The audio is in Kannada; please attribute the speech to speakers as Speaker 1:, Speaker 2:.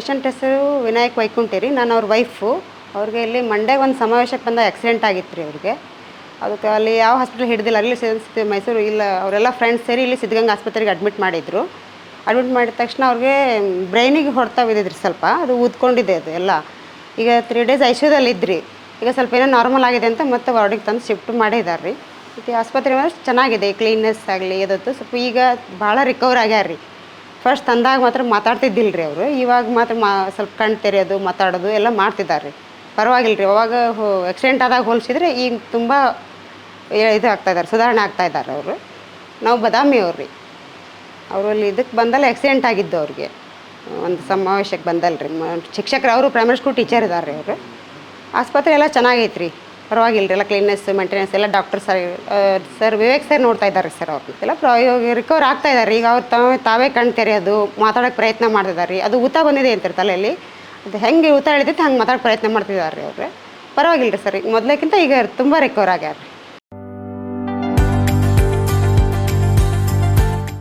Speaker 1: ಪೇಷಂಟ್ ಹೆಸರು ವಿನಾಯಕ್ ವೈಕುಂಠಿ ರೀ ನಾನು ಅವ್ರ ವೈಫು. ಅವ್ರಿಗೆ ಇಲ್ಲಿ ಮಂಡ್ಯಾಗ ಒಂದು ಸಮಾವೇಶಕ್ಕೆ ಬಂದ ಆಕ್ಸಿಡೆಂಟ್ ಆಗಿತ್ತು ರೀ ಅವ್ರಿಗೆ. ಅದಕ್ಕೆ ಅಲ್ಲಿ ಯಾವ ಹಾಸ್ಪಿಟಲ್ ಹಿಡಿದಿಲ್ಲ. ಅಲ್ಲಿ ಮೈಸೂರು. ಇಲ್ಲ, ಅವರೆಲ್ಲ ಫ್ರೆಂಡ್ಸ್ ಸೇರಿ ಇಲ್ಲಿ ಸಿದ್ಧಗಂಗಾ ಆಸ್ಪತ್ರೆಗೆ ಅಡ್ಮಿಟ್ ಮಾಡಿದ್ರು. ಅಡ್ಮಿಟ್ ಮಾಡಿದ ತಕ್ಷಣ ಅವ್ರಿಗೆ ಬ್ರೈನಿಗೆ ಹೊಡೆತ ಬಿದ್ದಿದ್ರಿ ಸ್ವಲ್ಪ. ಅದು ಊದ್ಕೊಂಡಿದೆ ಅದು ಎಲ್ಲ. ಈಗ ತ್ರೀ ಡೇಸ್ ಐಶ್ವರ್ಯದಲ್ಲಿ ಇದ್ರಿ. ಈಗ ಸ್ವಲ್ಪ ಏನೋ ನಾರ್ಮಲ್ ಆಗಿದೆ ಅಂತ ಮತ್ತೆ ವಾರ್ಡಿಗೆ ತಂದು ಶಿಫ್ಟ್ ಮಾಡಿದ್ದಾರೆ ರೀ ಮತ್ತು ಆಸ್ಪತ್ರೆ ಚೆನ್ನಾಗಿದೆ. ಕ್ಲೀನ್ನೆಸ್ ಆಗಲಿ ಅದತ್ತು ಸ್ವಲ್ಪ ಈಗ ಭಾಳ ರಿಕವರ್ ಆಗ್ಯಾರ ರೀ ಫಸ್ಟ್ ತಂದಾಗ ಮಾತ್ರ ಮಾತಾಡ್ತಿದ್ದಿಲ್ಲ ರೀ ಅವರು. ಇವಾಗ ಮಾತ್ರ ಮಾ, ಸ್ವಲ್ಪ ಕಣ್ಣು ತೆರೆಯೋದು, ಮಾತಾಡೋದು ಎಲ್ಲ ಮಾಡ್ತಿದ್ದಾರೆ ರೀ ಪರವಾಗಿಲ್ಲ ರೀ ಅವಾಗ ಹೋ ಆಕ್ಸಿಡೆಂಟ್ ಆದಾಗ ಹೋಲಿಸಿದ್ರೆ ಈಗ ತುಂಬ ಇದು ಆಗ್ತಾಯಿದ್ದಾರೆ ಸುಧಾರಣೆ ಆಗ್ತಾ ಇದ್ದಾರೆ ಅವರು. ನಾವು ಬದಾಮಿ ಅವ್ರು. ರೀ ಅವರು ಅಲ್ಲಿ ಇದಕ್ಕೆ ಬಂದಲ್ಲ ಆಕ್ಸಿಡೆಂಟ್ ಆಗಿದ್ದು ಅವ್ರಿಗೆ. ಒಂದು ಸಮಾವೇಶಕ್ಕೆ ಬಂದಲ್ಲ ರೀ ಶಿಕ್ಷಕರು, ಅವರು ಪ್ರೈಮರಿ ಸ್ಕೂಲ್ ಟೀಚರ್ ಇದ್ದಾರೆ ರೀ ಅವರು. ಆಸ್ಪತ್ರೆ ಎಲ್ಲ ಚೆನ್ನಾಗೈತೆ ರೀ ಪರವಾಗಿಲ್ಲ ಎಲ್ಲ ಕ್ಲೀನ್ನೆಸ್ ಮೇಂಟೆನೆನ್ಸ್ ಎಲ್ಲ doctor sir sir Vivek sir ನೋಡ್ತಾ ಇದ್ದಾರೆ ಸರ್ ಅವ್ರು. ಎಲ್ಲ ರಿಕವರ್ ಆಗ್ತಾ ಇದ್ದಾರೆ. ಈಗ ಅವ್ರು ತಾವೇ ತಾವೇ ಕಣ್ ತೆರೆಯೋದು ಮಾತಾಡೋಕ್ಕೆ ಪ್ರಯತ್ನ ಮಾಡ್ತಿದ್ದಾರೆ. ರೀ ಅದು ಊತ ಬಂದಿದೆ ಅಂತಾರೆ ತಲೆಯಲ್ಲಿ. ಅದು ಹೆಂಗೆ ಊತ ಹೇಳಿದೈತೆ ಹಂಗೆ ಮಾತಾಡೋಕ್ಕೆ ಪ್ರಯತ್ನ ಮಾಡ್ತಿದ್ದಾರೆ ರೀ ಅವ್ರು. ಪರವಾಗಿಲ್ಲ ರೀ ಸರ್, ಈಗ ಮೊದಲಕ್ಕಿಂತ ಈಗ ತುಂಬ ರಿಕವರ್ ಆಗ್ಯಾರ